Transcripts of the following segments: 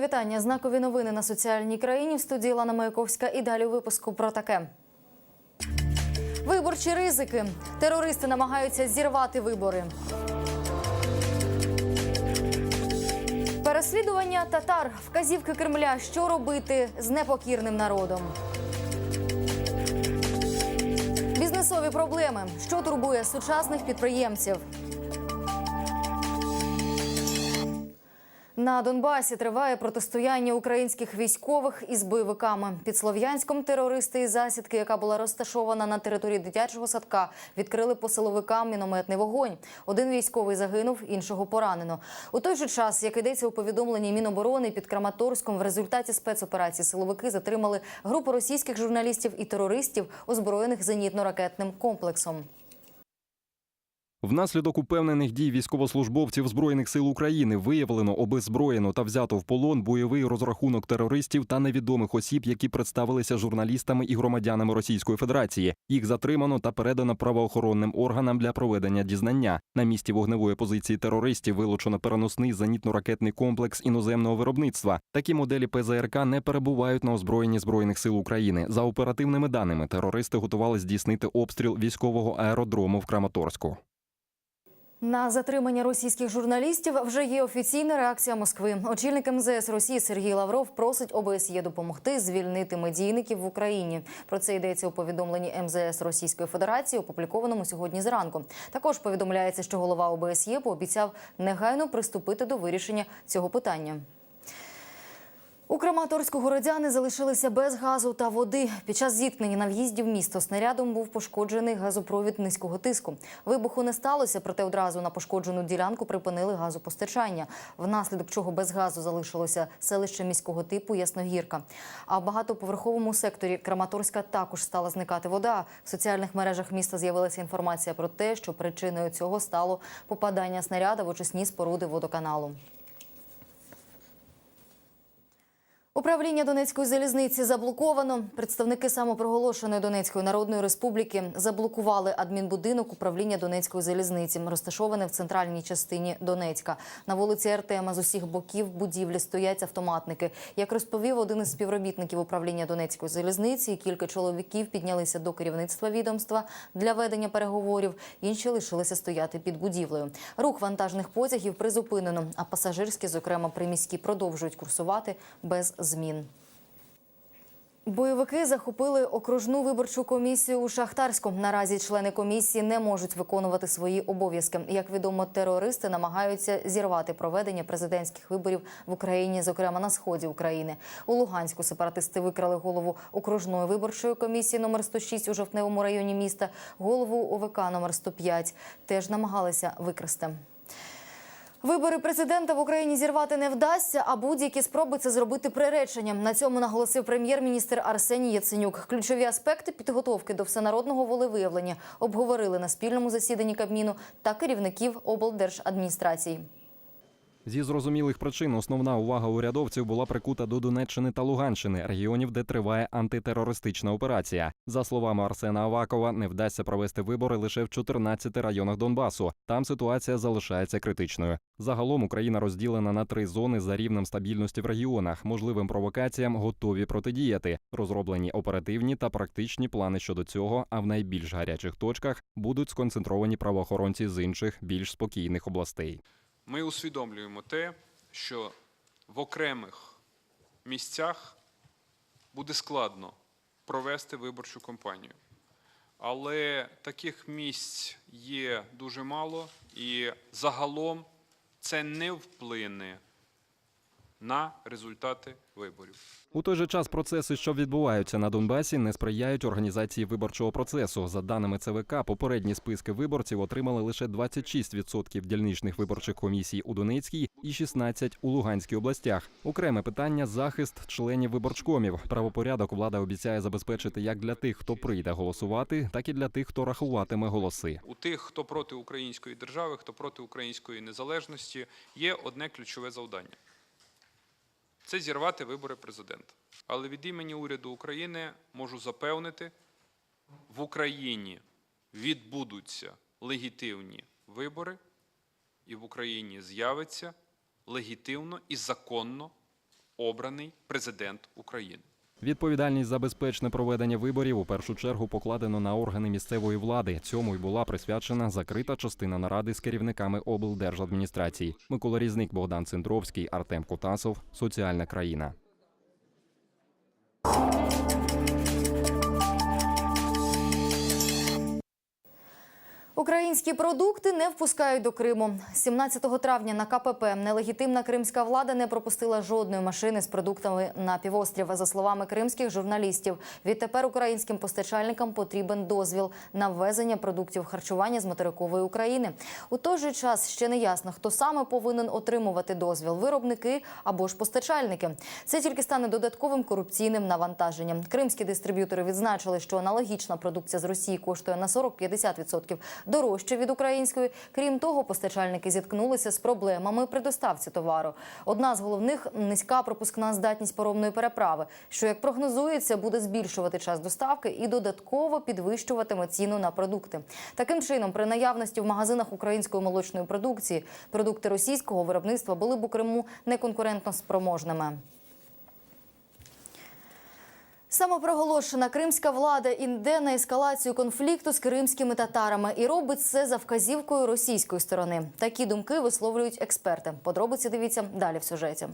Вітання. Знакові новини на соціальній країні в студії Лана Маяковська. І далі у випуску про таке. Виборчі ризики. Терористи намагаються зірвати вибори. Переслідування татар. Вказівки Кремля. Що робити з непокірним народом. Бізнесові проблеми. Що турбує сучасних підприємців. На Донбасі триває протистояння українських військових із бойовиками. Під Слов'янськом терористи із засідки, яка була розташована на території дитячого садка, відкрили по силовикам мінометний вогонь. Один військовий загинув, іншого поранено. У той же час, як йдеться у повідомленні Міноборони під Краматорськом, в результаті спецоперації силовики затримали групу російських журналістів і терористів, озброєних зенітно-ракетним комплексом. Внаслідок упевнених дій військовослужбовців збройних сил України виявлено обезброєно та взято в полон бойовий розрахунок терористів та невідомих осіб, які представилися журналістами і громадянами Російської Федерації. Їх затримано та передано правоохоронним органам для проведення дізнання. На місці вогневої позиції терористів вилучено переносний зенітно-ракетний комплекс іноземного виробництва. Такі моделі ПЗРК не перебувають на озброєнні збройних сил України. За оперативними даними, терористи готували здійснити обстріл військового аеродрому в Краматорську. На затримання російських журналістів вже є офіційна реакція Москви. Очільник МЗС Росії Сергій Лавров просить ОБСЄ допомогти звільнити медійників в Україні. Про це йдеться у повідомленні МЗС Російської Федерації, опублікованому сьогодні зранку. Також повідомляється, що голова ОБСЄ пообіцяв негайно приступити до вирішення цього питання. У Краматорську городяни залишилися без газу та води. Під час зіткнення на в'їзді в місто снарядом був пошкоджений газопровід низького тиску. Вибуху не сталося, проте одразу на пошкоджену ділянку припинили газопостачання, внаслідок чого без газу залишилося селище міського типу Ясногірка. А в багатоповерховому секторі Краматорська також стала зникати вода. В соціальних мережах міста з'явилася інформація про те, що причиною цього стало попадання снаряда в очисні споруди водоканалу. Управління Донецької залізниці заблоковано. Представники самопроголошеної Донецької Народної Республіки заблокували адмінбудинок управління Донецької залізниці, розташований в центральній частині Донецька. На вулиці Артема з усіх боків будівлі стоять автоматники. Як розповів один із співробітників управління Донецької залізниці, кілька чоловіків піднялися до керівництва відомства для ведення переговорів. Інші лишилися стояти під будівлею. Рух вантажних потягів призупинено, а пасажирські, зокрема приміські, продовжують курсувати без змін. Бойовики захопили окружну виборчу комісію у Шахтарську. Наразі члени комісії не можуть виконувати свої обов'язки. Як відомо, терористи намагаються зірвати проведення президентських виборів в Україні, зокрема на сході України. У Луганську сепаратисти викрали голову окружної виборчої комісії номер 106 у жовтневому районі міста. Голову ОВК номер 105 теж намагалися викрасти. Вибори президента в Україні зірвати не вдасться, а будь-які спроби це зробити приреченням. На цьому наголосив прем'єр-міністр Арсеній Яценюк. Ключові аспекти підготовки до всенародного волевиявлення обговорили на спільному засіданні Кабміну та керівників облдержадміністрації. Зі зрозумілих причин основна увага урядовців була прикута до Донеччини та Луганщини, регіонів, де триває антитерористична операція. За словами Арсена Авакова, не вдасться провести вибори лише в 14 районах Донбасу. Там ситуація залишається критичною. Загалом Україна розділена на три зони за рівнем стабільності в регіонах. Можливим провокаціям готові протидіяти. Розроблені оперативні та практичні плани щодо цього. А в найбільш гарячих точках будуть сконцентровані правоохоронці з інших більш спокійних областей. Ми усвідомлюємо те, що в окремих місцях буде складно провести виборчу кампанію. Але таких місць є дуже мало, і загалом це не вплине на результати виборів. У той же час процеси, що відбуваються на Донбасі, не сприяють організації виборчого процесу. За даними ЦВК, попередні списки виборців отримали лише 26% дільничних виборчих комісій у Донецькій і 16% у Луганській областях. Окреме питання захист членів виборчкомів. Правопорядок влада обіцяє забезпечити як для тих, хто прийде голосувати, так і для тих, хто рахуватиме голоси. У тих, хто проти української держави, хто проти української незалежності, є одне ключове завдання це зірвати вибори президента. Але від імені уряду України можу запевнити, в Україні відбудуться легітимні вибори, і в Україні з'явиться легітимно і законно обраний президент України. Відповідальність за безпечне проведення виборів у першу чергу покладено на органи місцевої влади. Цьому й була присвячена закрита частина наради з керівниками облдержадміністрацій. Микола Різник, Богдан Цендровський, Артем Кутасов. Соціальна країна. Українські продукти не впускають до Криму. 17 травня на КПП нелегітимна кримська влада не пропустила жодної машини з продуктами на півострів. За словами кримських журналістів, відтепер українським постачальникам потрібен дозвіл на ввезення продуктів харчування з материкової України. У той же час ще не ясно, хто саме повинен отримувати дозвіл виробники або ж постачальники. Це тільки стане додатковим корупційним навантаженням. Кримські дистриб'ютори відзначили, що аналогічна продукція з Росії коштує на 40-50% дорожче від української. Крім того, постачальники зіткнулися з проблемами при доставці товару. Одна з головних низька пропускна здатність паромної переправи, що як прогнозується, буде збільшувати час доставки і додатково підвищуватиме ціну на продукти. Таким чином, при наявності в магазинах української молочної продукції продукти російського виробництва були б у Криму неконкурентно спроможними. Самопроголошена кримська влада іде на ескалацію конфлікту з кримськими татарами і робить це за вказівкою російської сторони. Такі думки висловлюють експерти. Подробиці дивіться далі в сюжеті.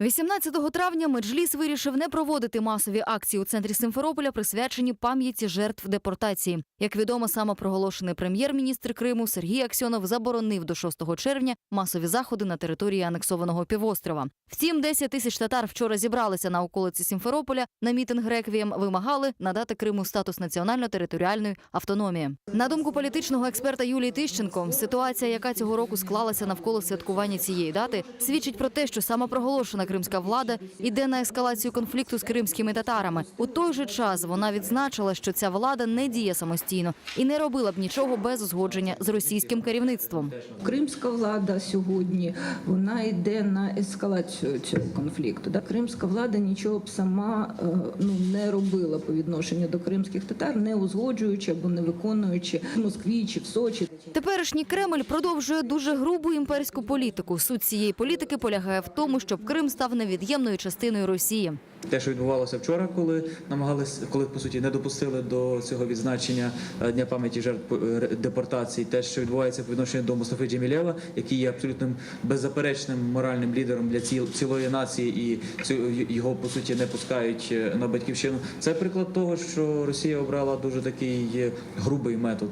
18 травня Меджліс вирішив не проводити масові акції у центрі Симферополя, присвячені пам'яті жертв депортації. Як відомо, самопроголошений прем'єр-міністр Криму Сергій Аксьонов заборонив до 6 червня масові заходи на території анексованого півострова. Втім, 10 тисяч татар вчора зібралися на околиці Сімферополя. На мітинг реквієм вимагали надати Криму статус національно-територіальної автономії. На думку політичного експерта Юлії Тищенко, ситуація, яка цього року склалася навколо святкування цієї дати, свідчить про те, що самопроголошена кримська влада іде на ескалацію конфлікту з кримськими татарами. У той же час вона відзначила, що ця влада не діє самостійно і не робила б нічого без узгодження з російським керівництвом. Кримська влада сьогодні вона йде на ескалацію цього конфлікту. Да? Кримська влада нічого б сама е, ну не робила по відношенню до кримських татар, не узгоджуючи або не виконуючи в Москві чи в Сочі. Теперішній Кремль продовжує дуже грубу імперську політику. Суть цієї політики полягає в тому, щоб Крим став невід'ємною частиною Росії. Те, що відбувалося вчора, коли намагались, коли по суті не допустили до цього відзначення е, дня пам'яті жертв е, депортації, те, що відбувається по відношенню до Мустафи Джемілєва, який є абсолютним беззаперечним моральним лідером для ціл- цілої нації, і його по суті не пускають е, на батьківщину. Це приклад того, що Росія обрала дуже такий грубий метод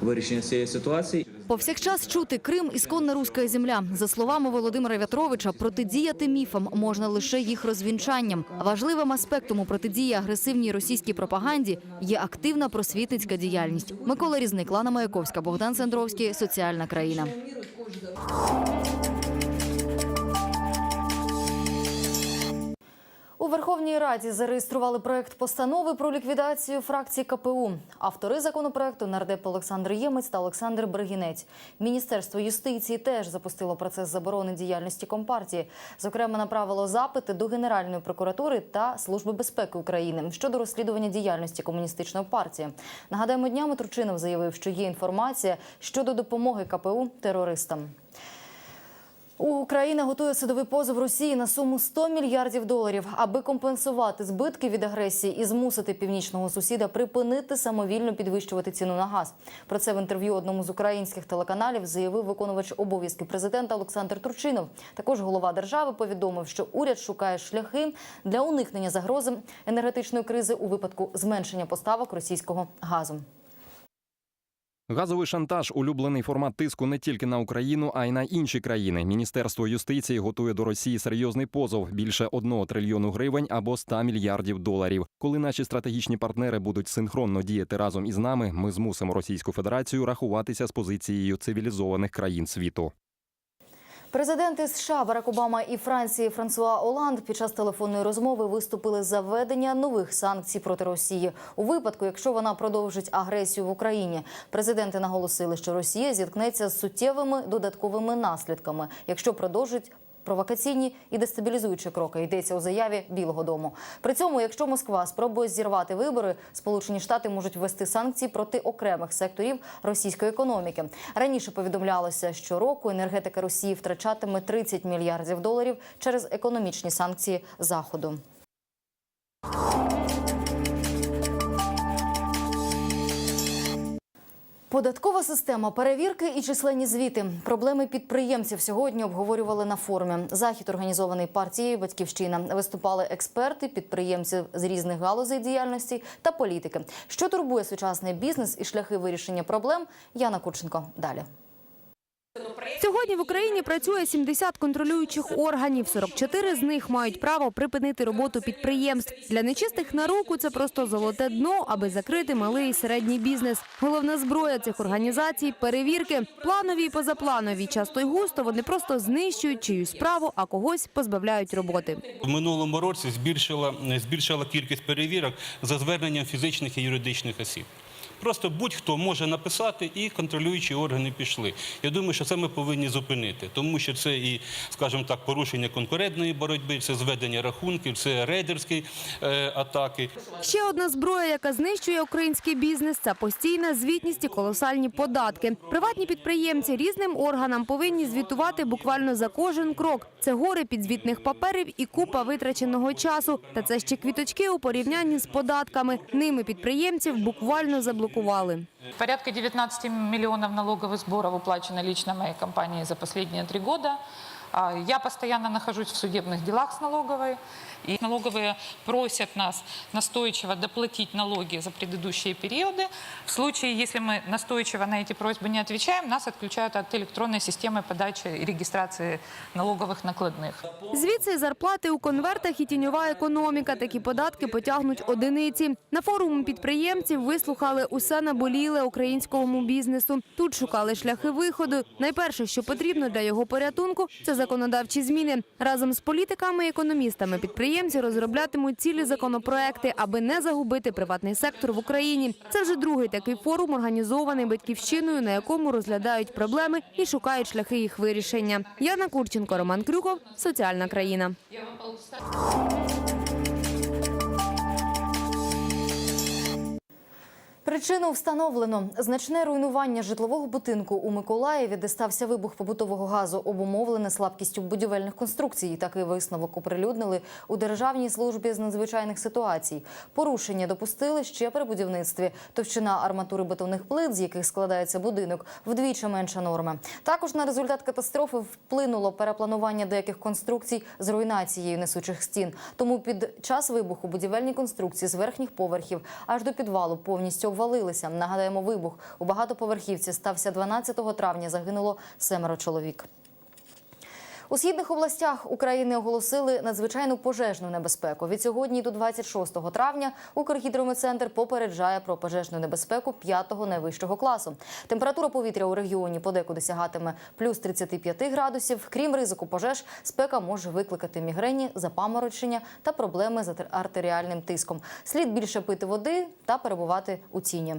вирішення цієї ситуації. Повсякчас чути Крим ісконна руська земля. За словами Володимира В'ятровича, протидіяти міфам можна лише їх розвінчанням. Важливим аспектом у протидії агресивній російській пропаганді є активна просвітницька діяльність. Микола Різник, Лана Маяковська, Богдан Сендровський. Соціальна країна. У Верховній Раді зареєстрували проект постанови про ліквідацію фракції КПУ. Автори законопроекту нардеп Олександр Ємець та Олександр Бригінець. Міністерство юстиції теж запустило процес заборони діяльності компартії. Зокрема, направило запити до Генеральної прокуратури та Служби безпеки України щодо розслідування діяльності комуністичної партії. Нагадаємо, днями Турчинов заявив, що є інформація щодо допомоги КПУ терористам. Україна готує судовий позов Росії на суму 100 мільярдів доларів, аби компенсувати збитки від агресії і змусити північного сусіда припинити самовільно підвищувати ціну на газ. Про це в інтерв'ю одному з українських телеканалів заявив виконувач обов'язків президента Олександр Турчинов. Також голова держави повідомив, що уряд шукає шляхи для уникнення загрози енергетичної кризи у випадку зменшення поставок російського газу. Газовий шантаж улюблений формат тиску не тільки на Україну, а й на інші країни. Міністерство юстиції готує до Росії серйозний позов більше 1 трильйону гривень або 100 мільярдів доларів. Коли наші стратегічні партнери будуть синхронно діяти разом із нами, ми змусимо Російську Федерацію рахуватися з позицією цивілізованих країн світу. Президенти США Барак Обама і Франції Франсуа Оланд під час телефонної розмови виступили за введення нових санкцій проти Росії у випадку, якщо вона продовжить агресію в Україні. Президенти наголосили, що Росія зіткнеться з суттєвими додатковими наслідками, якщо продовжить провокаційні і дестабілізуючі кроки. Йдеться у заяві Білого Дому. При цьому, якщо Москва спробує зірвати вибори, Сполучені Штати можуть ввести санкції проти окремих секторів російської економіки. Раніше повідомлялося, що року енергетика Росії втрачатиме 30 мільярдів доларів через економічні санкції заходу. Податкова система, перевірки і численні звіти. Проблеми підприємців сьогодні обговорювали на форумі. Захід організований партією Батьківщина. Виступали експерти, підприємців з різних галузей діяльності та політики. Що турбує сучасний бізнес і шляхи вирішення проблем? Яна Курченко. Далі. Сьогодні в Україні працює 70 контролюючих органів. 44 з них мають право припинити роботу підприємств. Для нечистих на руку це просто золоте дно, аби закрити малий і середній бізнес. Головна зброя цих організацій перевірки. Планові і позапланові. Часто й густо вони просто знищують чиюсь справу, а когось позбавляють роботи. В минулому році збільшила, збільшила кількість перевірок за зверненням фізичних і юридичних осіб. Просто будь-хто може написати, і контролюючі органи пішли. Я думаю, що це ми повинні зупинити, тому що це і, скажімо так, порушення конкурентної боротьби, це зведення рахунків, це рейдерські е, атаки. Ще одна зброя, яка знищує український бізнес, це постійна звітність і колосальні податки. Приватні підприємці різним органам повинні звітувати буквально за кожен крок. Це гори підзвітних паперів і купа витраченого часу. Та це ще квіточки у порівнянні з податками. Ними підприємців буквально заблокували. Порядка 19 миллионов налоговых сборов уплачено лично моей компанией за последние три года. Я постоянно нахожусь в судебных делах с налоговой. И налоговые просят нас настойчиво доплатить налоги за предыдущие периоды. В случае, если мы настойчиво на эти просьбы не отвечаем, нас отключают от электронной системы подачи и регистрации налоговых накладных. Звідси й зарплати у конвертах і тіньова економіка. Такі податки потягнуть одиниці. На форумі підприємців вислухали усе наболіле українському бізнесу. Тут шукали шляхи виходу. Найперше, що потрібно для його порятунку, це законодавчі зміни. Разом з політиками і економістами підприємці розроблятимуть цілі законопроекти, аби не загубити приватний сектор в Україні. Це вже другий такий форум, організований батьківщиною, на якому розглядають проблеми і шукають шляхи їх вирішення. Яна Курченко, Роман Крюков, соціальна країна. Причину встановлено значне руйнування житлового будинку у Миколаєві, де стався вибух побутового газу, обумовлене слабкістю будівельних конструкцій. Такий висновок оприлюднили у Державній службі з надзвичайних ситуацій. Порушення допустили ще при будівництві. Товщина арматури бетонних плит, з яких складається будинок, вдвічі менша норми. Також на результат катастрофи вплинуло перепланування деяких конструкцій з руйнацією несучих стін. Тому під час вибуху будівельні конструкції з верхніх поверхів аж до підвалу повністю обвалилися. Нагадаємо, вибух у багатоповерхівці стався 12 травня. Загинуло семеро чоловік. У східних областях України оголосили надзвичайну пожежну небезпеку. Від сьогодні до 26 травня Укргідрометцентр попереджає про пожежну небезпеку 5-го найвищого класу. Температура повітря у регіоні подекуди сягатиме плюс 35 градусів. Крім ризику пожеж, спека може викликати мігрені, запаморочення та проблеми з артеріальним тиском. Слід більше пити води та перебувати у тіні.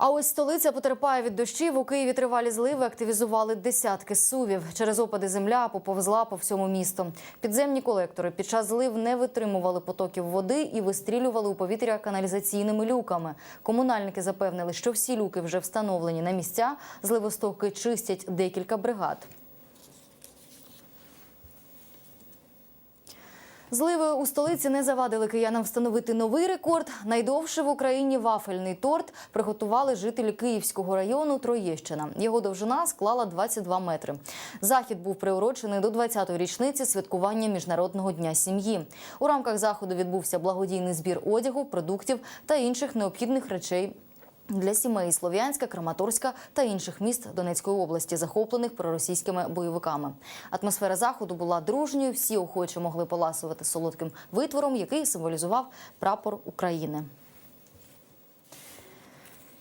А ось столиця потерпає від дощів. У Києві тривалі зливи активізували десятки сувів. Через опади земля поповзла по всьому місту. Підземні колектори під час злив не витримували потоків води і вистрілювали у повітря каналізаційними люками. Комунальники запевнили, що всі люки вже встановлені на місця. Зливостоки чистять декілька бригад. Зливи у столиці не завадили киянам встановити новий рекорд. Найдовший в Україні вафельний торт приготували жителі Київського району Троєщина. Його довжина склала 22 метри. Захід був приурочений до 20-ї річниці святкування Міжнародного дня сім'ї. У рамках заходу відбувся благодійний збір одягу, продуктів та інших необхідних речей для сімей Слов'янська, Краматорська та інших міст Донецької області, захоплених проросійськими бойовиками. Атмосфера заходу була дружньою. Всі охочі могли поласувати солодким витвором, який символізував прапор України.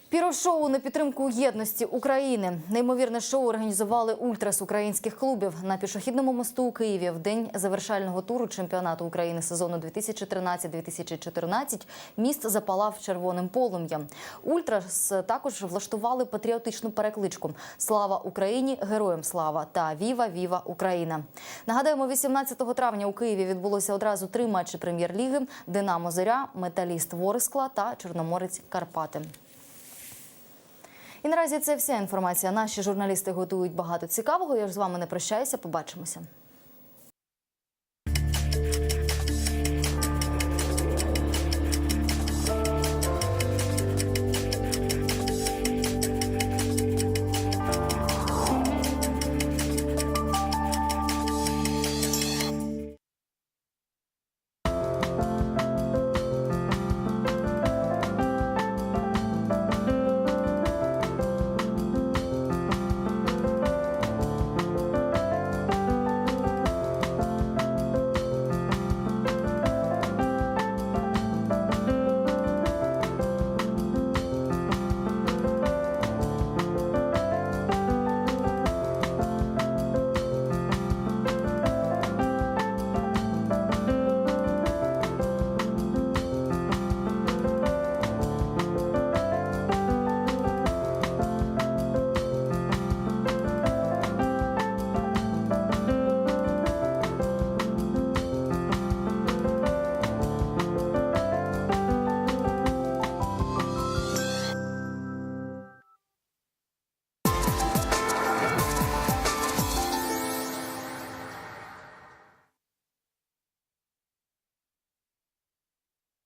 Пірошоу на підтримку єдності України. Неймовірне шоу організували ультрас українських клубів на пішохідному мосту у Києві в день завершального туру чемпіонату України сезону 2013-2014. Міст запалав червоним полум'ям. Ультрас також влаштували патріотичну перекличку Слава Україні! Героям слава та Віва Віва Україна. Нагадаємо, 18 травня у Києві відбулося одразу три матчі прем'єр-ліги: Динамо Зоря, Металіст Ворскла та Чорноморець Карпати. І наразі це вся інформація. Наші журналісти готують багато цікавого. Я ж з вами не прощаюся. Побачимося.